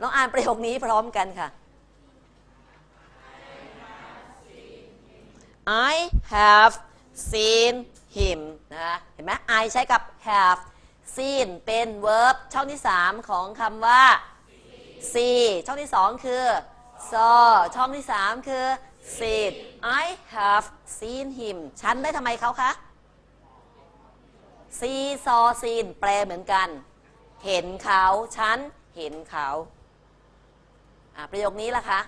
ลองอ่านประโยคนี้พร้อมกันค่ะ I have seen him นะเห็นไหม I ใช้กับ have seen เป็น verb ช่องที่ 3 ของคำว่า see ช่องที่ 2 คือ saw ช่องที่ 3 คือ seen I have seen him ฉันได้ทำไมเขาคะ see saw seen แปลเหมือนกัน เห็นเขา ฉันเห็นเขา ประโยคนี้ล่ะคะ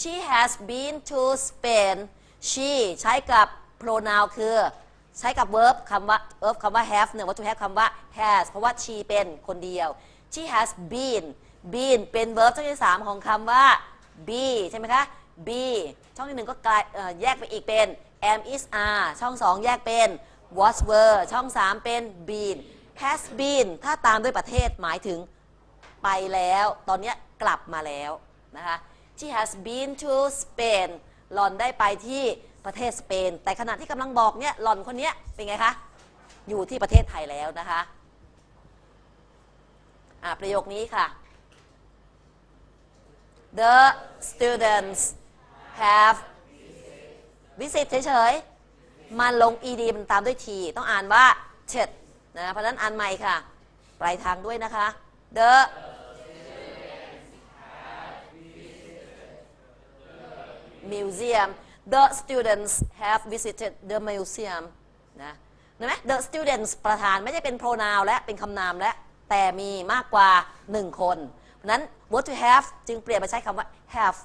she has been to Spain she ใช้กับ pronoun คือใช้กับ verb คำว่า verb คำว่า have เนี่ยว่า to have คำว่า has เพราะว่า she เป็นคนเดียว she has been been เป็น verb ช่องที่3ของคำว่า be ใช่ไหมคะ be ช่องที่หนึ่งก็กลายแยกไปอีกเป็น am is are ช่อง2แยกเป็น was were ช่อง3เป็น been has been ถ้าตามด้วยประเทศหมายถึงไปแล้ว ตอนนี้กลับมาแล้วนะคะ she has been to Spain หลอนได้ไปที่ประเทศสเปน แต่ขณะที่กำลังบอกเนี่ยหลอนคนเนี้ยเป็นไงคะ อยู่ที่ประเทศไทยแล้วนะคะอะประโยคนี้ค่ะ the students have visit เฉยๆ มันลง ed มันตามด้วย t ต้องอ่านว่า t นะเพราะนั้นอ่านใหม่ค่ะ ปลายทางด้วยนะคะ the museum the students have visited the museum นะเห็นไหม the students ประธานไม่ใช่เป็น pronoun และเป็นคำนามและแต่มีมากกว่า 1 คนเพราะฉะนั้น what to have จึงเปลี่ยนมาใช้คำว่า have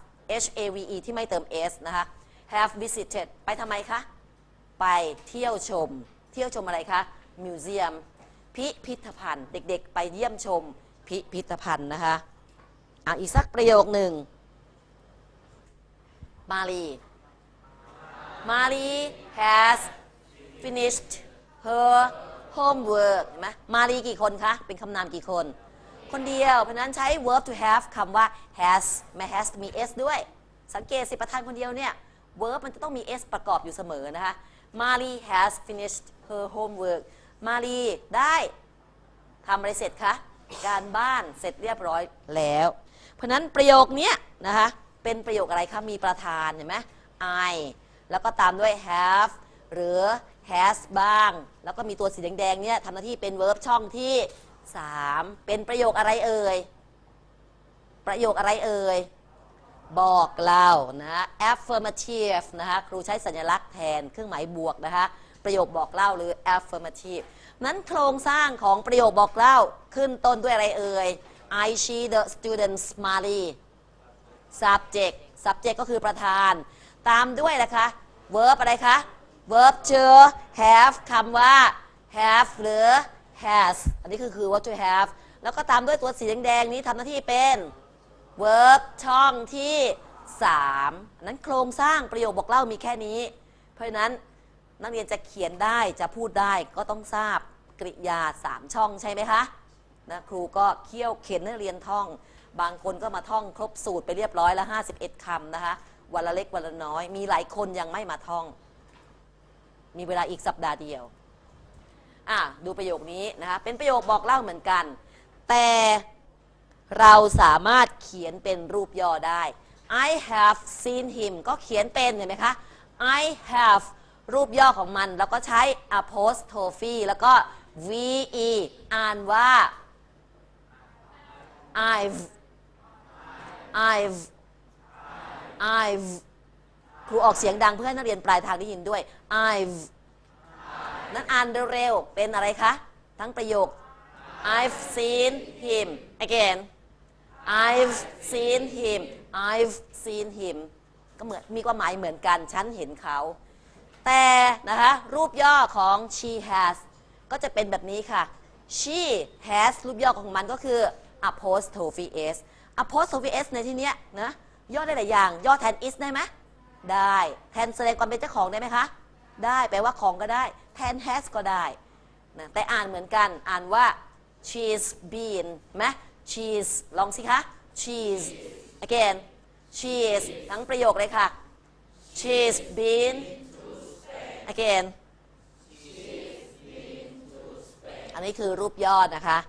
h a v e ที่ไม่เติม s นะคะ have visited ไปทำไมคะ ไปเที่ยวชม เที่ยวชมอะไรคะ museum พิพิธภัณฑ์ เด็กๆ ไปเยี่ยมชมพิพิธภัณฑ์นะคะอะอีกสักประโยคหนึ่ง มารี มารี has finished her homework เห็นไหมมารีกี่คนคะ เป็นคำนามกี่คน คนเดียว เพราะฉะนั้นใช้ verb to have คำว่า has ไม่ has มี s ด้วย สังเกตสิประธานคนเดียวเนี่ย verb มันจะต้องมี s ประกอบอยู่เสมอนะคะมารี has finished her homework มารีได้ทำอะไรเสร็จคะการบ้านเสร็จเรียบร้อยแล้ว เพราะนั้นประโยคนี้นะคะเป็นประโยคอะไรคะมีประธานเห็นไหม I แล้วก็ตามด้วย have หรือ has บ้าง แล้วก็มีตัวสีแดงๆเนี่ยทำหน้าที่เป็น verb ช่องที่ 3 เป็นประโยคอะไรเอ่ย ประโยคอะไรเอ่ย บอกเล่านะ affirmative นะคะครูใช้สัญลักษณ์แทนเครื่องหมายบวกนะคะ ประโยคบอกเล่าหรือ affirmative นั้นโครงสร้างของประโยคบอกเล่าขึ้นต้นด้วยอะไรเอ่ย I she the students Mali subject subject ก็คือประธาน ตามด้วยนะคะ verb อะไรคะ verb to have คำว่า have หรือ has อันนี้คือคือ verb to have แล้วก็ตามด้วยตัวสีแดงๆนี้ทำหน้าที่เป็น verb ช่องที่3นั้นโครงสร้างประโยคบอกเล่ามีแค่นี้ เพราะฉะนั้น นักเรียนจะเขียนได้จะพูดได้ก็ต้องทราบกริยา3ช่องใช่ไหมคะนะครูก็เคี่ยวเข็นให้เรียนท่อง บางคนก็มาท่องครบสูตรไปเรียบร้อยล้ว51คำนะคะวันละเล็กวันละน้อย มีหลายคนยังไม่มาท่อง มีเวลาอีกสัปดาห์เดียวอะดูประโยคนี้นะคะเป็นประโยคบอกเล่าเหมือนกัน แต่เราสามารถเขียนเป็นรูปย่อได้ I have seen him ก็เขียนเป็นเห็นไหมคะ I have รูปย่อของมัน แล้วก็ใช้ apostrophe แล้วก็ ve อ่านว่า I've I've I've ครูออกเสียงดังเพื่อให้นักเรียนปลายทางได้ยินด้วย I've นั้นอ่านเร็วๆเป็นอะไรคะ ทั้งประโยค I've seen him again I've seen him I've seen him ก็เหมือนมีความหมายเหมือนกัน ฉันเห็นเขา แต่นะคะรูปย่อของ she has ก็จะเป็นแบบนี้ค่ะ she has รูปย่อของมันก็คือ apostrophe s apostrophe s ในที่เนี้ยนะย่อได้หลายอย่าง ย่อแทน is ได้ไหมได้ แทนแสดงความเป็นเจ้าของได้ไหมคะ ได้แปลว่าของก็ได้ แทน has ก็ได้นะแต่อ่านเหมือนกันอ่านว่า she's been ไหม she's ลองสิคะ she's again she's ทั้งประโยคเลยค่ะ she's been again อันนี้คือรูปยอดนะคะ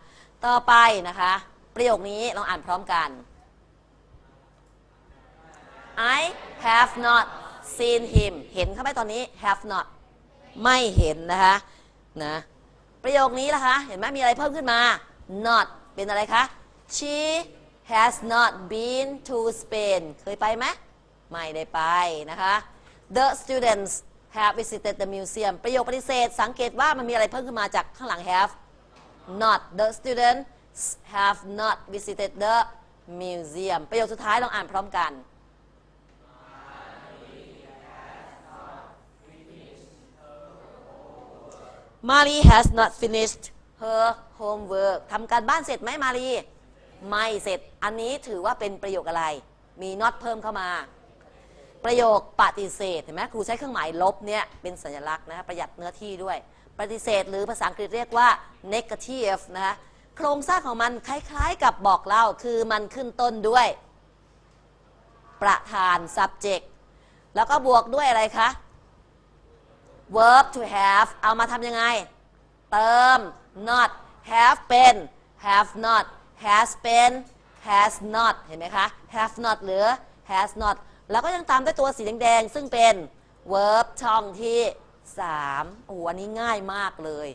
ต่อไปนะคะ ประโยคนี้ลองอ่านพร้อมกัน I have not seen him เห็นเข้าไหมตอนนี้ have not ไม่เห็นนะคะนะประโยคนี้ล่ะคะ เห็นไหมมีอะไรเพิ่มขึ้นมา not เป็นอะไรคะ she has not been to Spain เคยไปไหมไม่ได้ไปนะคะ the students have visited the museum ประโยคปฏิเสธ สังเกตว่ามันมีอะไรเพิ่มขึ้นมาจากข้างหลัง have not the students have not visited the museum ประโยคสุดท้ายลองอ่านพร้อมกัน Mari has not finished her homework ทำการบ้านเสร็จไหมมารีไม่เสร็จ อันนี้ถือว่าเป็นประโยคอะไร มี not เพิ่มเข้ามา ประโยคปฏิเสธเห็นไหมครูใช้เครื่องหมายลบเนี่ยเป็นสัญลักษณ์นะประหยัดเนื้อที่ด้วย ปฏิเสธหรือภาษาอังกฤษเรียกว่า negative นะคะโครงสร้างของมันคล้าย ๆ กับบอกเล่าคือมันขึ้นต้นด้วย ประธาน subject แล้วก็บวกด้วยอะไรคะ verb to have เอามาทำยังไง เติม not have been have not has been has not เห็นไหมคะ have not หรือ has not แล้วก็ยังตามด้วยตัวสีแดงๆซึ่งเป็น verb ช่องที่3โอ้โหอันนี้ง่ายมากเลย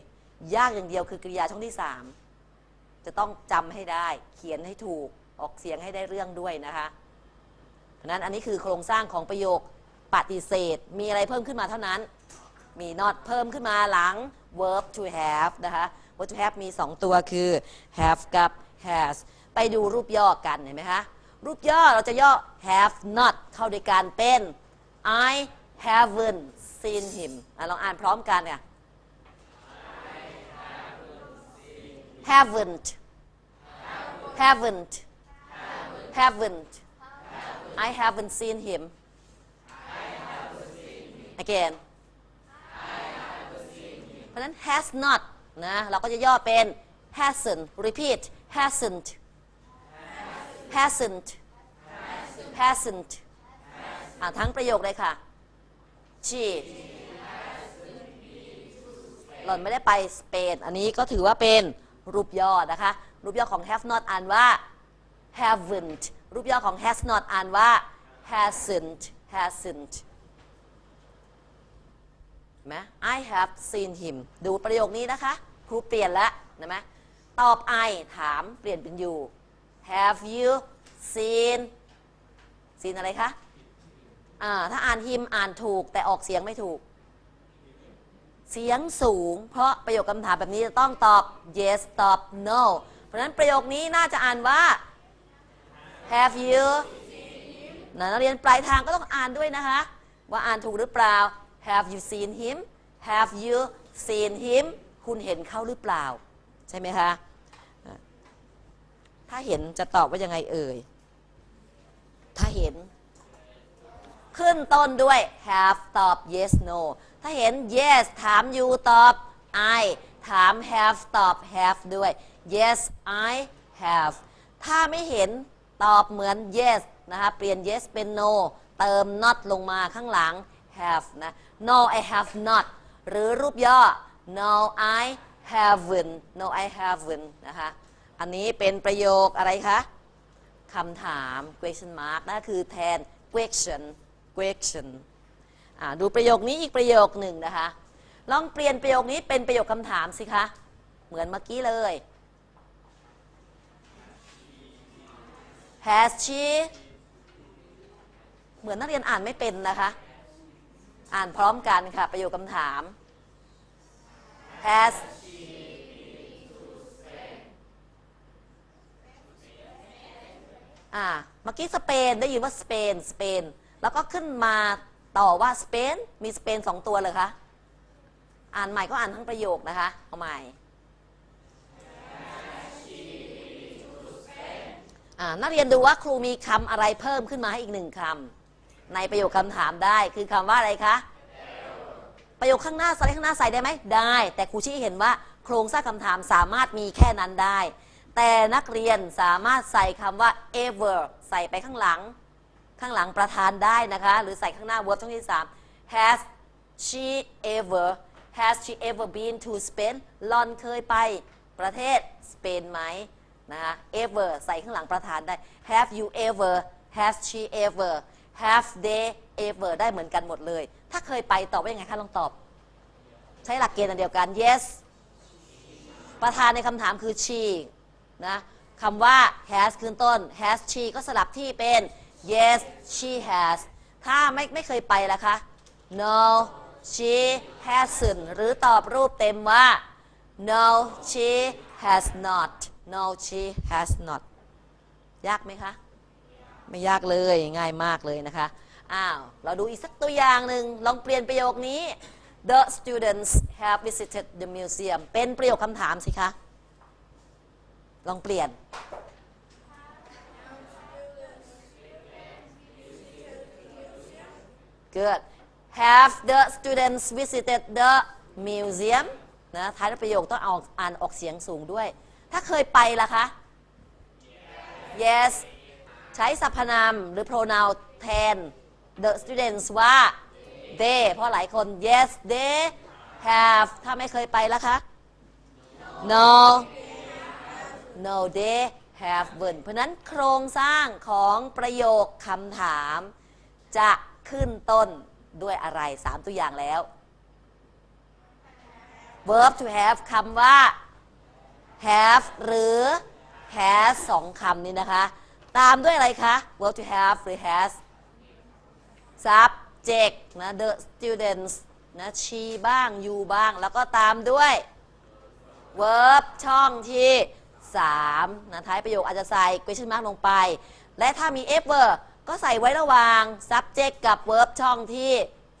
ยากอย่างเดียวคือกริยาช่องที่ 3 จะต้องจำให้ได้เขียนให้ถูกออกเสียงให้ได้เรื่องด้วยนะคะเพราะนั้นอันนี้คือโครงสร้างของประโยคปฏิเสธ มีอะไรเพิ่มขึ้นมาเท่านั้น มี not เพิ่มขึ้นมาหลัง verb to have นะคะ verb to have มี 2 ตัวคือ have กับ has ไปดูรูปย่อกันเห็นไหมคะ รูปย่อเราจะย่อ have not เข้าด้วยกันเป็น I haven't seen him อลองอ่านพร้อมกันเนี่ย haven't haven't haven't I haven't seen him again เพราะฉะนั้น has not นะเราก็จะย่อเป็น hasn't repeat hasn't hasn't hasn't อะทั้งประโยคเลยค่ะ she หล่อนไม่ได้ไปสเปน อันนี้ก็ถือว่าเป็นรูปย่อนะคะ รูปย่อของ have not อ่านว่า haven't รูปย่อของ has not อ่านว่า hasn't hasn't ไหม I have seen him ดูประโยคนี้นะคะ ครูเปลี่ยนแล้วนะไหมตอบ I ถามเปลี่ยนเป็น you Have you seen seen อะไรคะอ่าถ้าอ่าน him อ่านถูกแต่ออกเสียงไม่ถูก เสียงสูง เพราะประโยคคำถามแบบนี้จะต้องตอบ yes ตอบ no เพราะฉะนั้นประโยคนี้น่าจะอ่านว่า Have you นะนักเรียนปลายทางก็ต้องอ่านด้วยนะคะ ว่าอ่านถูกหรือเปล่า Have you seen him Have you seen him คุณเห็นเขาหรือเปล่า ใช่ไหมคะ ถ้าเห็นจะตอบว่ายังไงเอ่ย ถ้าเห็น ขึ้นต้นด้วย have ตอบ yes no ถ้าเห็น yes ถาม you ตอบ I ถาม have ตอบ have ด้วย yes I have ถ้าไม่เห็นตอบเหมือน yes นะคะ เปลี่ยน yes เป็น no เติม not ลงมาข้างหลัง have นะ no I have not หรือรูปย่อ no I haven't no I haven't นะคะ อันนี้เป็นประโยคอะไรคะคำถาม question mark นะคือแทน question question ดูประโยคนี้อีกประโยคหนึ่งนะคะ ลองเปลี่ยนประโยคนี้เป็นประโยคคำถามสิคะ เหมือนเมื่อกี้เลย has she เหมือนนักเรียนอ่านไม่เป็นนะคะ อ่านพร้อมกันค่ะ ประโยคคำถาม has อ่าเมื่อกี้สเปนได้ยินว่าสเปนสเปน แล้วก็ขึ้นมาต่อว่าสเปนมีสเปนสองตัวเลยคะอ่านใหม่ก็อ่านทั้งประโยคนะคะเอาใหม่นักเรียนดูว่าครูมีคำอะไรเพิ่มขึ้นมาให้อีกหนึ่งคำในประโยคคำถามได้คือคำว่าอะไรคะประโยคข้างหน้าสไลด์ข้างหน้าใส่ได้ไหมได้ แต่ครูชี้เห็นว่าโครงสร้างคำถามสามารถมีแค่นั้นได้ แต่นักเรียนสามารถใส่คำว่า ever ใส่ไปข้างหลัง ข้างหลังประธานได้นะคะ หรือใส่ข้างหน้า verb ช่องที่ 3 has she ever Has she ever been to Spain ลอนเคยไปประเทศสเปนไหมนะคะ ever ใส่ข้างหลังประธานได้ Have you ever Has she ever Have they ever ได้เหมือนกันหมดเลย ถ้าเคยไปตอบว่ายังไงคะลองตอบ ใช้หลักเกณฑ์อันเดียวกัน yes ประธานในคำถามคือ she นะคำว่า has คืนต้น has she ก็สลับที่เป็น yes she has ถ้าไม่ไม่เคยไปล่ะคะ no she hasn't หรือตอบรูปเต็มว่า no she has not no she has not ยากไหมคะ ไม่ยากเลยง่ายมากเลยนะคะ อ้าว เราดูอีกสักตัวอย่างหนึ่งลองเปลี่ยนประโยคนี้ The students have visited the museum เป็นประโยคคำถามสิคะ ลองเปลี่ยน Good Have the students visited the museum นะท้ายประโยคต้องเอาอ่านออกเสียงสูงด้วย ถ้าเคยไปล่ะคะ Yes ใช้สรรพนามหรือ pronoun แทน the students ว่า they เพราะหลายคน yes they have ถ้าไม่เคยไปล้วคะ no no they haven't เพราะนั้นโครงสร้างของประโยคคำถาม จะขึ้นต้นด้วยอะไร 3 ตัวอย่างแล้ว verb to have คำว่า have หรือ has สองคำนี้นะคะ ตามด้วยอะไรคะ verb to have หรือ has subject นะ the students นะ she บ้าง you บ้าง แล้วก็ตามด้วย verb ช่องที่ 3นะท้ายประโยคอาจจะใส่ question mark ลงไป และถ้ามี f verb ก็ใส่ไว้ระหว่าง subject กับ verb ช่องที่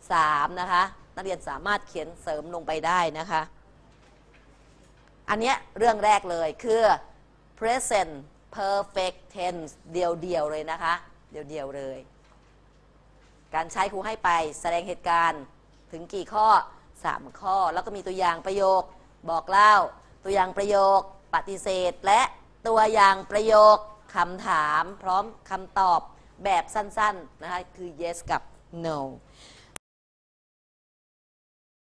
3 นะคะ นักเรียนสามารถเขียนเสริมลงไปได้นะคะ อันเนี้ยเรื่องแรกเลยคือ present perfect tense เดียวๆเลยนะคะ เดียวๆเลย การใช้ครูให้ไปแสดงเหตุการณ์ถึงกี่ข้อ 3 ข้อ แล้วก็มีตัวอย่างประโยคบอกเล่า ตัวอย่างประโยค ปฏิเสธ และตัวอย่างประโยคคำถาม พร้อมคำตอบแบบสั้นๆนะคะคือ yes กับ no